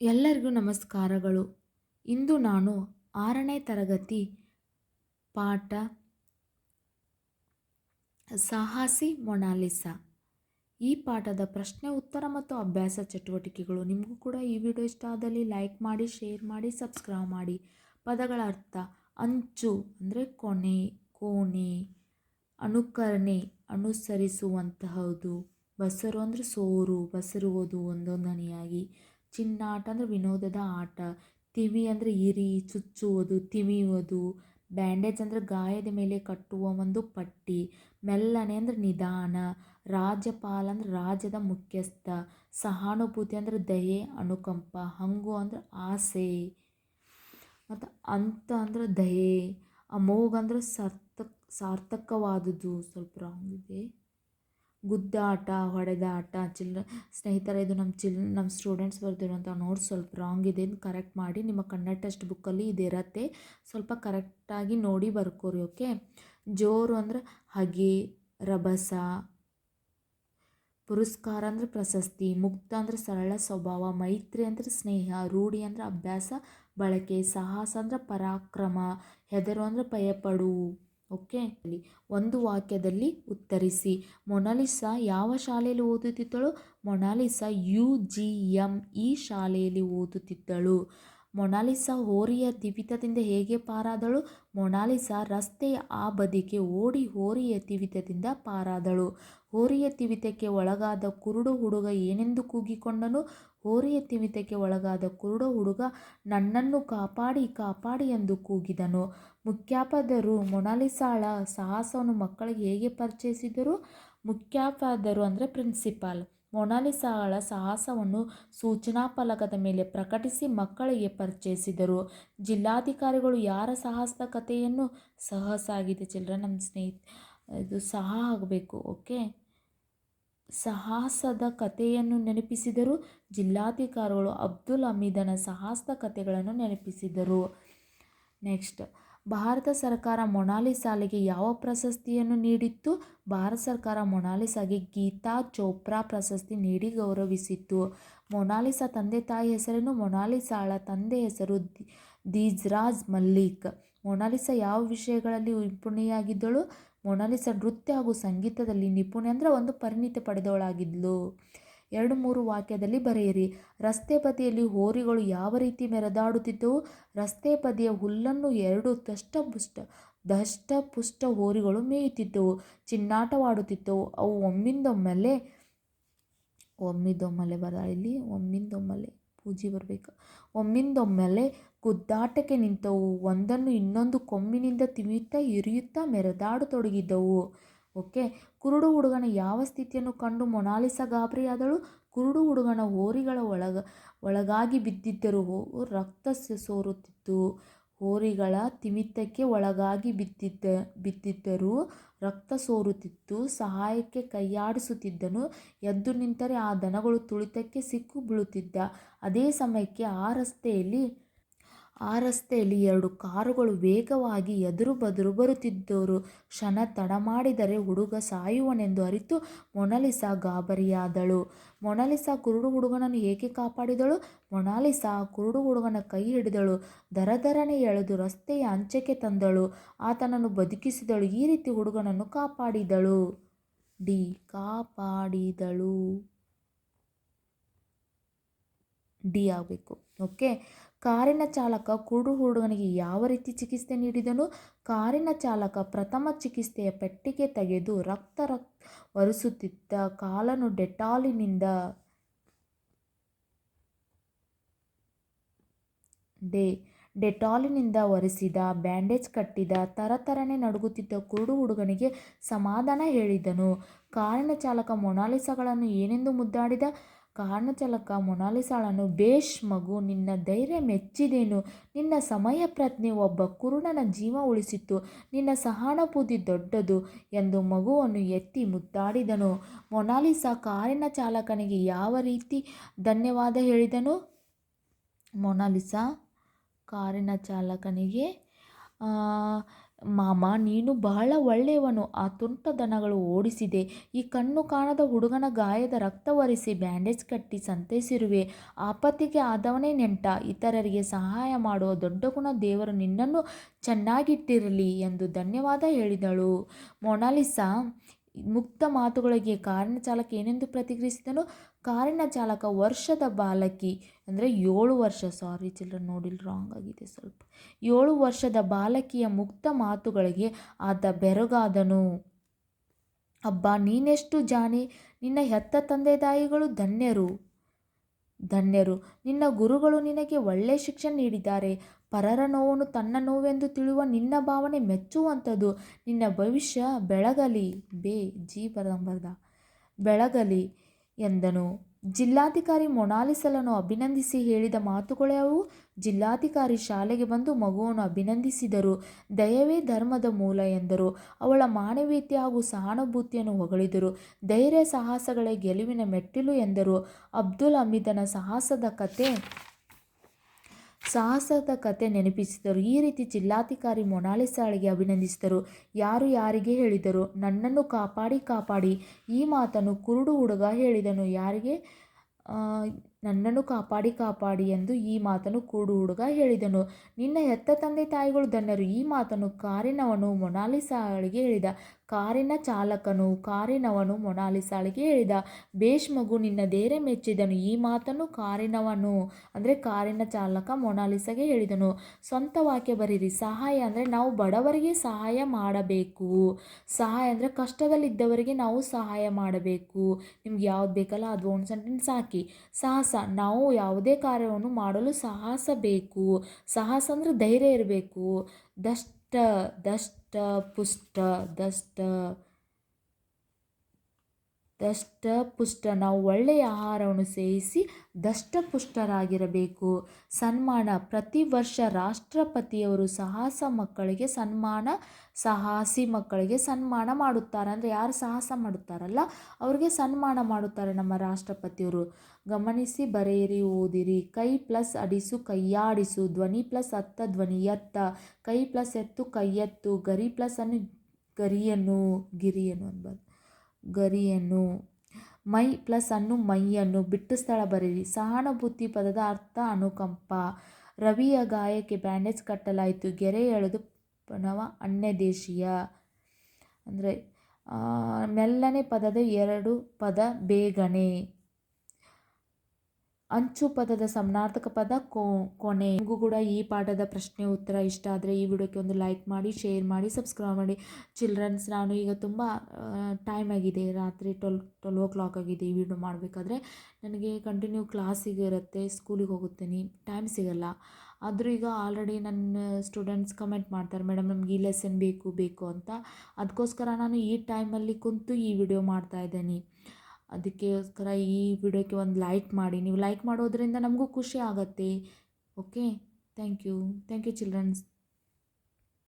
ಎಲ್ಲರಿಗೂ ನಮಸ್ಕಾರಗಳು. ಇಂದು ನಾನು ಆರನೇ ತರಗತಿ ಪಾಠ ಸಾಹಸಿ ಮೊನಾಲಿಸಾ. ಈ ಪಾಠದ ಪ್ರಶ್ನೆ, ಉತ್ತರ ಮತ್ತು ಅಭ್ಯಾಸ ಚಟುವಟಿಕೆಗಳು ನಿಮಗೂ ಕೂಡ ಈ ವಿಡಿಯೋ ಇಷ್ಟ ಆದಲ್ಲಿ ಲೈಕ್ ಮಾಡಿ, ಶೇರ್ ಮಾಡಿ, ಸಬ್ಸ್ಕ್ರೈಬ್ ಮಾಡಿ. ಪದಗಳ ಅರ್ಥ ಅಂಚು ಅಂದರೆ ಕೊನೆ, ಕೋಣೆ, ಅನುಕರಣೆ, ಅನುಸರಿಸುವಂತಹದು. ಬಸರು ಅಂದರೆ ಸೋರು ಬಸರುವುದು ಒಂದೊಂದನೆಯಾಗಿ. ಚಿನ್ನಾಟ ಅಂದರೆ ವಿನೋದದ ಆಟ, ತಿವಿ ಅಂದರೆ ಇರಿ, ಚುಚ್ಚುವುದು, ತಿವಿಯುವುದು, ಬ್ಯಾಂಡೇಜ್ ಅಂದರೆ ಗಾಯದ ಮೇಲೆ ಕಟ್ಟುವ ಒಂದು ಪಟ್ಟಿ, ಮೆಲ್ಲನೆ ಅಂದರೆ ನಿಧಾನ, ರಾಜ್ಯಪಾಲ ಅಂದರೆ ರಾಜ್ಯದ ಮುಖ್ಯಸ್ಥ, ಸಹಾನುಭೂತಿ ಅಂದರೆ ದಯೆ, ಅನುಕಂಪ, ಹಂಗು ಅಂದರೆ ಆಸೆ, ಮತ್ತು ಅಂತ ಅಂದರೆ ದಯೆ, ಅಮೋಘ ಅಂದರೆ ಸಾರ್ಥಕ್, ಸಾರ್ಥಕವಾದುದು. ಸ್ವಲ್ಪ ರಾಂಗ್ ಇದೆ. ಗುದ್ದಾಟ, ಹೊಡೆದಾಟ ಚಿಲ್ಡ್ರ ಸ್ನೇಹಿತರ, ಇದು ನಮ್ಮ ಚಿಲ್, ನಮ್ಮ ಸ್ಟೂಡೆಂಟ್ಸ್ ಬರೆದಿರೋಂಥ ನೋಟ್ಸ್ ಸ್ವಲ್ಪ ರಾಂಗ್ ಇದೆ ಕರೆಕ್ಟ್ ಮಾಡಿ ನಿಮ್ಮ ಕನ್ನಡ ಟೆಸ್ಟ್ ಬುಕ್ಕಲ್ಲಿ ಇದಿರತ್ತೆ ಸ್ವಲ್ಪ ಕರೆಕ್ಟಾಗಿ ನೋಡಿ ಬರ್ಕೋರಿ ಓಕೆ ಜೋರು ಅಂದರೆ ಹಗೆ, ರಭಸ, ಪುರಸ್ಕಾರ ಅಂದರೆ ಪ್ರಶಸ್ತಿ, ಮುಕ್ತ ಅಂದರೆ ಸರಳ ಸ್ವಭಾವ, ಮೈತ್ರಿ ಅಂದರೆ ಸ್ನೇಹ, ರೂಢಿ ಅಂದರೆ ಅಭ್ಯಾಸ, ಬಳಕೆ, ಸಾಹಸ ಅಂದರೆ ಪರಾಕ್ರಮ, ಹೆದರು ಅಂದರೆ ಭಯಪಡು. ಓಕೆ? ಒಂದು ವಾಕ್ಯದಲ್ಲಿ ಉತ್ತರಿಸಿ, ಮೊನಾಲಿಸಾ ಯಾವ ಶಾಲೆಯಲ್ಲಿ ಓದುತ್ತಿದ್ದಳು? Monalisa U G M E ಶಾಲೆಯಲ್ಲಿ ಓದುತ್ತಿದ್ದಳು. ಮೊನಾಲಿಸಾ ಹೋರಿಯ ದಿವಿತದಿಂದ ಹೇಗೆ ಪಾರಾದಳು? ಮೊನಾಲಿಸಾ ರಸ್ತೆಯ ಆ ಬದಿಗೆ ಓಡಿ ಹೋರಿಯ ತಿವಿತದಿಂದ ಪಾರಾದಳು. ಹೋರಿಯ ತಿವಿತಕ್ಕೆ ಒಳಗಾದ ಕುರುಡು ಹುಡುಗ ಏನೆಂದು ಕೂಗಿಕೊಂಡನು? ಹೋರಿಯ ತಿವಿತಕ್ಕೆ ಒಳಗಾದ ಕುರುಡು ಹುಡುಗ ನನ್ನನ್ನು ಕಾಪಾಡಿ ಕಾಪಾಡಿ ಎಂದು ಕೂಗಿದನು. ಮುಖ್ಯಾಪದರು ಮೊನಾಲಿಸಾಳ ಸಾಹಸವನ್ನು ಮಕ್ಕಳಿಗೆ ಹೇಗೆ ಪರಿಚಯಿಸಿದರು? ಮುಖ್ಯಾಪದರು ಅಂದರೆ ಪ್ರಿನ್ಸಿಪಾಲ್. ಮೊನಾಲಿಸಾಳ ಸಾಹಸವನ್ನು ಸೂಚನಾ ಫಲಕದ ಮೇಲೆ ಪ್ರಕಟಿಸಿ ಮಕ್ಕಳಿಗೆ ಪರಿಚಯಿಸಿದರು. ಜಿಲ್ಲಾಧಿಕಾರಿಗಳು ಯಾರ ಸಾಹಸದ ಕಥೆಯನ್ನು ಸಹಸಾಗಿದೆ ಚಿಲ್ಡ್ರನ್ ನಮ್ಮ ಸ್ನೇಹಿತ, ಇದು ಸಹ ಆಗಬೇಕು, ಓಕೆ? ಸಾಹಸದ ಕಥೆಯನ್ನು ನೆನಪಿಸಿದರು. ಜಿಲ್ಲಾಧಿಕಾರಿಗಳು ಅಬ್ದುಲ್ ಹಮೀದನ ಸಾಹಸದ ಕಥೆಗಳನ್ನು ನೆನಪಿಸಿದರು. ನೆಕ್ಸ್ಟ್. ಭಾರತ ಸರ್ಕಾರ ಮೊನಾಲಿಸಾಲಿಗೆ ಯಾವ ಪ್ರಶಸ್ತಿಯನ್ನು ನೀಡಿತ್ತು? ಭಾರತ ಸರ್ಕಾರ ಮೊನಾಲಿಸಾಗೆ ಗೀತಾ ಚೋಪ್ರಾ ಪ್ರಶಸ್ತಿ ನೀಡಿ ಗೌರವಿಸಿತ್ತು. ಮೊನಾಲಿಸಾ ತಂದೆ ತಾಯಿ ಹೆಸರೇನು? ಮೊನಾಲಿಸಾಳ ತಂದೆ ಹೆಸರು ದೀಜ್ರಾಜ್ ಮಲ್ಲಿಕ್. ಮೊನಾಲಿಸಾ ಯಾವ ವಿಷಯಗಳಲ್ಲಿ ನಿಪುಣೆಯಾಗಿದ್ದಳು? ಮೊನಾಲಿಸಾ ನೃತ್ಯ ಹಾಗೂ ಸಂಗೀತದಲ್ಲಿ ನಿಪುಣೆ ಅಂದರೆ ಒಂದು ಪರಿಣಿತಿ ಪಡೆದವಳಾಗಿದ್ಲು. ಎರಡು ಮೂರು ವಾಕ್ಯದಲ್ಲಿ ಬರೆಯಿರಿ. ರಸ್ತೆ ಬದಿಯಲ್ಲಿ ಹೋರಿಗಳು ಯಾವ ರೀತಿ ಮೆರೆದಾಡುತ್ತಿದ್ದವು? ರಸ್ತೆ ಬದಿಯ ಹುಲ್ಲನ್ನು ಎರಡು ದಷ್ಟಪುಷ್ಟ ದಷ್ಟಪುಷ್ಟ ಹೋರಿಗಳು ಮೇಯುತ್ತಿದ್ದವು. ಚಿನ್ನಾಟವಾಡುತ್ತಿದ್ದವು ಅವು ಒಮ್ಮಿಂದೊಮ್ಮೆಲೆ ಒಮ್ಮಿಂದೊಮ್ಮೆಲೆ ಬರ ಇಲ್ಲಿ ಒಮ್ಮಿಂದೊಮ್ಮೆಲೆ ಪೂಜೆ ಬರಬೇಕು. ಒಮ್ಮಿಂದೊಮ್ಮೆಲೆ ಗುದ್ದಾಟಕ್ಕೆ ನಿಂತವು. ಒಂದನ್ನು ಇನ್ನೊಂದು ಕೊಮ್ಮಿನಿಂದ ತಿವಿಯುತ್ತಾ ಇರಿಯುತ್ತಾ ಮೆರೆದಾಡತೊಡಗಿದ್ದವು ಓಕೆ? ಕುರುಡು ಹುಡುಗನ ಯಾವ ಸ್ಥಿತಿಯನ್ನು ಕಂಡು ಮೊನಾಲಿಸ ಗಾಬರಿಯಾದಳು? ಕುರುಡು ಹುಡುಗನ ಹೋರಿಗಳ ಒಳಗ, ಒಳಗಾಗಿ ಬಿದ್ದಿದ್ದರು ರಕ್ತ ಸೋರುತ್ತಿತ್ತು. ಹೋರಿಗಳ ತಿಮಿತ್ತಕ್ಕೆ ಒಳಗಾಗಿ ಬಿದ್ದಿದ್ದ, ಬಿದ್ದಿದ್ದರು ರಕ್ತ ಸೋರುತ್ತಿತ್ತು. ಸಹಾಯಕ್ಕೆ ಕೈಯಾಡಿಸುತ್ತಿದ್ದನು. ಎದ್ದು ನಿಂತರೆ ಆ ದನಗಳು ತುಳಿತಕ್ಕೆ ಸಿಕ್ಕು ಬೀಳುತ್ತಿದ್ದ. ಅದೇ ಸಮಯಕ್ಕೆ ಆ ರಸ್ತೆಯಲ್ಲಿ ಆ ರಸ್ತೆಯಲ್ಲಿ ಎರಡು ಕಾರುಗಳು ವೇಗವಾಗಿ ಎದುರು ಬದುರು ಬರುತ್ತಿದ್ದರು. ಕ್ಷಣ ತಡ ಮಾಡಿದರೆ ಹುಡುಗ ಸಾಯುವನೆಂದು ಅರಿತು ಮೊನಾಲಿಸಾ ಗಾಬರಿಯಾದಳು. ಮೊನಾಲಿಸಾ ಕುರುಡು ಹುಡುಗನನ್ನು ಏಕೆ ಕಾಪಾಡಿದಳು? ಮೊನಾಲಿಸಾ ಕುರುಡು ಹುಡುಗನ ಕೈ ಹಿಡಿದಳು. ದರದರನೆ ಎಳೆದು ರಸ್ತೆಯ ಅಂಚೆಗೆ ತಂದಳು. ಆತನನ್ನು ಬದುಕಿಸಿದಳು. ಈ ರೀತಿ ಹುಡುಗನನ್ನು ಕಾಪಾಡಿದಳು. ಡಿ. ಕಾಪಾಡಿದಳು. ಡಿ ಆಗಬೇಕು. ಓಕೆ. ಕಾರಿನ ಚಾಲಕ ಕುರುಡು ಹುಡುಗನಿಗೆ ಯಾವ ರೀತಿ ಚಿಕಿತ್ಸೆ ನೀಡಿದನು? ಕಾರಿನ ಚಾಲಕ ಪ್ರಥಮ ಚಿಕಿತ್ಸೆಯ ಪೆಟ್ಟಿಗೆ ತೆಗೆದು ರಕ್ತ ರಕ್ತ ಒರೆಸುತ್ತಿದ್ದ ಕಾಲನ್ನು ಡೆಟಾಲಿನಿಂದ ಡೆ ಡೆಟಾಲಿನಿಂದ ಒರೆಸಿದ, ಬ್ಯಾಂಡೇಜ್ ಕಟ್ಟಿದ, ತರತರನೆ ನಡುಗುತ್ತಿದ್ದ ಕುರುಡು ಹುಡುಗನಿಗೆ ಸಮಾಧಾನ ಹೇಳಿದನು. ಕಾರಿನ ಚಾಲಕ ಮೊನಾಲಿಸಗಳನ್ನು ಏನೆಂದು ಮುದ್ದಾಡಿದ? ಚಾಲಕ ಮೊನಾಲಿಸಾಳನ್ನು ಬೇಷ್ ಮಗು, ನಿನ್ನ ಧೈರ್ಯ ಮೆಚ್ಚಿದೇನು? ನಿನ್ನ ಸಮಯ ಪ್ರಜ್ಞೆ ಒಬ್ಬ ಕುರುಡನ ಜೀವ ಉಳಿಸಿತ್ತು. ನಿನ್ನ ಸಹಾನುಭೂತಿ ದೊಡ್ಡದು ಎಂದು ಮಗುವನ್ನು ಎತ್ತಿ ಮುದ್ದಾಡಿದನು. ಮೊನಾಲಿಸಾ ಕಾರಿನ ಚಾಲಕನಿಗೆ ಯಾವ ರೀತಿ ಧನ್ಯವಾದ ಹೇಳಿದನು? ಮೊನಾಲಿಸಾ ಕಾರಿನ ಚಾಲಕನಿಗೆ ಮಾಮ, ನೀನು ಬಹಳ ಒಳ್ಳೆಯವನು. ಆ ತುಂಟ ದನಗಳು ಓಡಿಸಿದೆ. ಈ ಕಣ್ಣು ಕಾಣದ ಹುಡುಗನ ಗಾಯದ ರಕ್ತ ಒರೆಸಿ ಬ್ಯಾಂಡೇಜ್ ಕಟ್ಟಿ ಸಂತೈಸಿರುವೆ. ಆಪತ್ತಿಗೆ ಆದವನೇ ನೆಂಟ. ಇತರರಿಗೆ ಸಹಾಯ ಮಾಡುವ ದೊಡ್ಡ ಗುಣ ದೇವರು ನಿನ್ನನ್ನು ಚೆನ್ನಾಗಿಟ್ಟಿರಲಿ ಎಂದು ಧನ್ಯವಾದ ಹೇಳಿದಳು. ಮೊನಾಲಿಸಾ ಮುಕ್ತ ಮಾತುಗಳಿಗೆ ಕಾರಿನ ಚಾಲಕ ಏನೆಂದು ಪ್ರತಿಕ್ರಿಯಿಸಿದನು? ಕಾರಿನ ಚಾಲಕ ವರ್ಷದ ಬಾಲಕಿ, ಅಂದರೆ ಏಳು ವರ್ಷ ಸಾರಿ ಚಿಲ್ಡ್ರನ್ ನೋಡಿಲ್ಲ ರಾಂಗ್ ಆಗಿದೆ ಸ್ವಲ್ಪ. ಏಳು ವರ್ಷದ ಬಾಲಕಿಯ ಮುಕ್ತ ಮಾತುಗಳಿಗೆ ಆತ ಬೆರಗಾದನು. ಅಬ್ಬ, ನೀನೆಷ್ಟು ಜಾಣೆ ನಿನ್ನ ಹೆತ್ತ ತಂದೆ ತಾಯಿಗಳು ಧನ್ಯರು. ಧನ್ಯರು, ನಿನ್ನ ಗುರುಗಳು ನಿನಗೆ ಒಳ್ಳೆ ಶಿಕ್ಷಣ ನೀಡಿದ್ದಾರೆ. ಪರರ ನೋವನ್ನು ತನ್ನ ನೋವೆಂದು ತಿಳಿಯುವ ನಿನ್ನ ಭಾವನೆ ಮೆಚ್ಚುವಂಥದ್ದು ನಿನ್ನ ಭವಿಷ್ಯ ಬೆಳಗಲಿ. ಬೇ ಜೀ ಬರ್ದ ಬೆಳಗಲಿ ಎಂದನು. ಜಿಲ್ಲಾಧಿಕಾರಿ ಮೊನಾಲಿಸಲನ್ನು ಅಭಿನಂದಿಸಿ ಹೇಳಿದ ಮಾತುಗಳ್ಯಾವು ಜಿಲ್ಲಾಧಿಕಾರಿ ಶಾಲೆಗೆ ಬಂದು ಮಗುವನ್ನು ಅಭಿನಂದಿಸಿದರು. ದಯವೇ ಧರ್ಮದ ಮೂಲ ಎಂದರು. ಅವಳ ಮಾನವೀಯತೆ ಹಾಗೂ ಸಹಾನುಭೂತಿಯನ್ನು ಹೊಗಳಿದರು. ಧೈರ್ಯ ಸಾಹಸಗಳೇ ಗೆಲುವಿನ ಮೆಟ್ಟಿಲು ಎಂದರು. ಅಬ್ದುಲ್ ಹಮೀದನ ಸಾಹಸದ ಕತೆ ಸಾಹಸದ ಕತೆ ನೆನಪಿಸಿದರು. ಈ ರೀತಿ ಜಿಲ್ಲಾಧಿಕಾರಿ ಮೊನಾಲಿಸಾಳಿಗೆ ಅಭಿನಂದಿಸಿದರು. ಯಾರು ಯಾರಿಗೆ ಹೇಳಿದರು? ನನ್ನನ್ನು ಕಾಪಾಡಿ ಕಾಪಾಡಿ. ಈ ಮಾತನ್ನು ಕುರುಡು ಹುಡುಗ ಹೇಳಿದನು. ಯಾರಿಗೆ? ನನ್ನನ್ನು ಕಾಪಾಡಿ ಕಾಪಾಡಿ ಎಂದು ಈ ಮಾತನ್ನು ಕೂಡು ಹುಡುಗ ಹೇಳಿದನು. ನಿನ್ನ ಹೆತ್ತ ತಂದೆ ತಾಯಿಗಳು ಧನ್ಯರು. ಈ ಮಾತನ್ನು ಕಾರಿನವನು ಮೊನಾಲಿಸಾಳಿಗೆ ಹೇಳಿದ. ಕಾರಿನ ಚಾಲಕನು ಕಾರಿನವನು ಮೊನಾಲಿಸಾಳಿಗೆ ಹೇಳಿದ. ಬೇಷ್ ಮಗು, ನಿನ್ನ ದೇರೆ ಮೆಚ್ಚಿದನು. ಈ ಮಾತನ್ನು ಕಾರಿನವನು, ಅಂದರೆ ಕಾರಿನ ಚಾಲಕ ಮೊನಾಲಿಸಾಗೆ ಹೇಳಿದನು. ಸ್ವಂತ ವಾಕ್ಯ ಬರೀರಿ. ಸಹಾಯ ಅಂದರೆ ನಾವು ಬಡವರಿಗೆ ಸಹಾಯ ಮಾಡಬೇಕು. ಸಹಾಯ ಅಂದರೆ ಕಷ್ಟದಲ್ಲಿದ್ದವರಿಗೆ ನಾವು ಸಹಾಯ ಮಾಡಬೇಕು. ನಿಮ್ಗೆ ಯಾವ್ದು ಬೇಕಲ್ಲ ಅದು ಒಂದು ಸೆಂಟೆನ್ಸ್ ಹಾಕಿ. ಸಾಹಸ, ನಾವು ಯಾವುದೇ ಕಾರ್ಯವನ್ನು ಮಾಡಲು ಸಾಹಸ ಬೇಕು. ಸಾಹಸ ಅಂದರೆ ಧೈರ್ಯ ಇರಬೇಕು. ದಷ್ಟ ದಷ್ಟ, ಪುಷ್ಟ, ದಷ್ಟ. ದಷ್ಟ ಪುಷ್ಟ ನಾವು ಒಳ್ಳೆಯ ಆಹಾರವನ್ನು ಸೇವಿಸಿ ದಷ್ಟಪುಷ್ಟರಾಗಿರಬೇಕು. ಸನ್ಮಾನ. ಪ್ರತಿ ವರ್ಷ ರಾಷ್ಟ್ರಪತಿಯವರು ಸಾಹಸ ಮಕ್ಕಳಿಗೆ ಸನ್ಮಾನ, ಸಾಹಸಿ ಮಕ್ಕಳಿಗೆ ಸನ್ಮಾನ ಮಾಡುತ್ತಾರೆ. ಅಂದರೆ ಯಾರು ಸಾಹಸ ಮಾಡುತ್ತಾರಲ್ಲ, ಅವ್ರಿಗೆ ಸನ್ಮಾನ ಮಾಡುತ್ತಾರೆ ನಮ್ಮ ರಾಷ್ಟ್ರಪತಿಯವರು. ಗಮನಿಸಿ, ಬರೆಯಿರಿ, ಓದಿರಿ. ಕೈ ಪ್ಲಸ್ ಅಡಿಸು, ಕೈಯಾಡಿಸು. ಧ್ವನಿ ಪ್ಲಸ್ ಅತ್ತ, ಧ್ವನಿ ಎತ್ತ. ಕೈ ಪ್ಲಸ್ ಎತ್ತು ಕೈಯೆತ್ತು ಗರಿ ಪ್ಲಸ್ ಅನ್ನು, ಗರಿಯನ್ನು, ಗಿರಿಯನ್ನು ಅನ್ಬಾರ್ದು ಗರಿಯನ್ನು. ಮೈ ಪ್ಲಸ್ ಅನ್ನು ಮೈಯನ್ನು. ಬಿಟ್ಟು ಸ್ಥಳ ಬರೆಯಿರಿ. ಸಹಾನುಭೂತಿ ಪದದ ಅರ್ಥ ಅನುಕಂಪ. ರವಿಯ ಗಾಯಕ್ಕೆ ಬ್ಯಾಂಡೇಜ್ ಕಟ್ಟಲಾಯಿತು. ಗೆರೆ ಎಳೆದು ಪನವ ಅನ್ಯ ದೇಶೀಯ. ಅಂದರೆ ಮೆಲ್ಲನೆ ಪದದ ಎರಡು ಪದ ಬೇಗನೆ. ಅಂಚು ಪದದ ಸಮನಾರ್ಥಕ ಪದ ಕೋ, ಕೊನೆ. ನಿಮಗೂ ಕೂಡ ಈ ಪಾಠದ ಪ್ರಶ್ನೆ ಉತ್ತರ ಇಷ್ಟ ಆದರೆ ಈ ವಿಡಿಯೋಕ್ಕೆ ಒಂದು ಲೈಕ್ ಮಾಡಿ ಶೇರ್ ಮಾಡಿ ಸಬ್ಸ್ಕ್ರೈಬ್ ಮಾಡಿ. ಚಿಲ್ಡ್ರನ್ಸ್ ನಾನು ಈಗ ತುಂಬ ಟೈಮ್ ಆಗಿದೆ. ರಾತ್ರಿ ಟ್ವೆಲ್ ಟ್ವೆಲ್ ಓ ಕ್ಲಾಕ್ ಆಗಿದೆ ಈ ವಿಡಿಯೋ ಮಾಡಬೇಕಾದ್ರೆ. ನನಗೆ ಕಂಟಿನ್ಯೂ ಕ್ಲಾಸಿಗೆ ಇರುತ್ತೆ ಸ್ಕೂಲಿಗೆ ಹೋಗುತ್ತೇನೆ. ಟೈಮ್ ಸಿಗಲ್ಲ. ಆದರೂ ಈಗ ಆಲ್ರೆಡಿ ನನ್ನ ಸ್ಟೂಡೆಂಟ್ಸ್ ಕಮೆಂಟ್ ಮಾಡ್ತಾರೆ ಮೇಡಮ್ ನಮ್ಗೆ ಈ ಲೆಸನ್ ಬೇಕು ಬೇಕು ಅಂತ. ಅದಕ್ಕೋಸ್ಕರ ನಾನು ಈ ಟೈಮಲ್ಲಿ ಕುಂತು ಈ ವಿಡಿಯೋ ಮಾಡ್ತಾ ಇದ್ದೀನಿ. ಅದಕ್ಕೋಸ್ಕರ ಈ ವಿಡಿಯೋಕ್ಕೆ ಒಂದು ಲೈಕ್ ಮಾಡಿ. ನೀವು ಲೈಕ್ ಮಾಡೋದ್ರಿಂದ ನಮಗೂ ಖುಷಿ ಆಗುತ್ತೆ. Okay thank you thank you childrens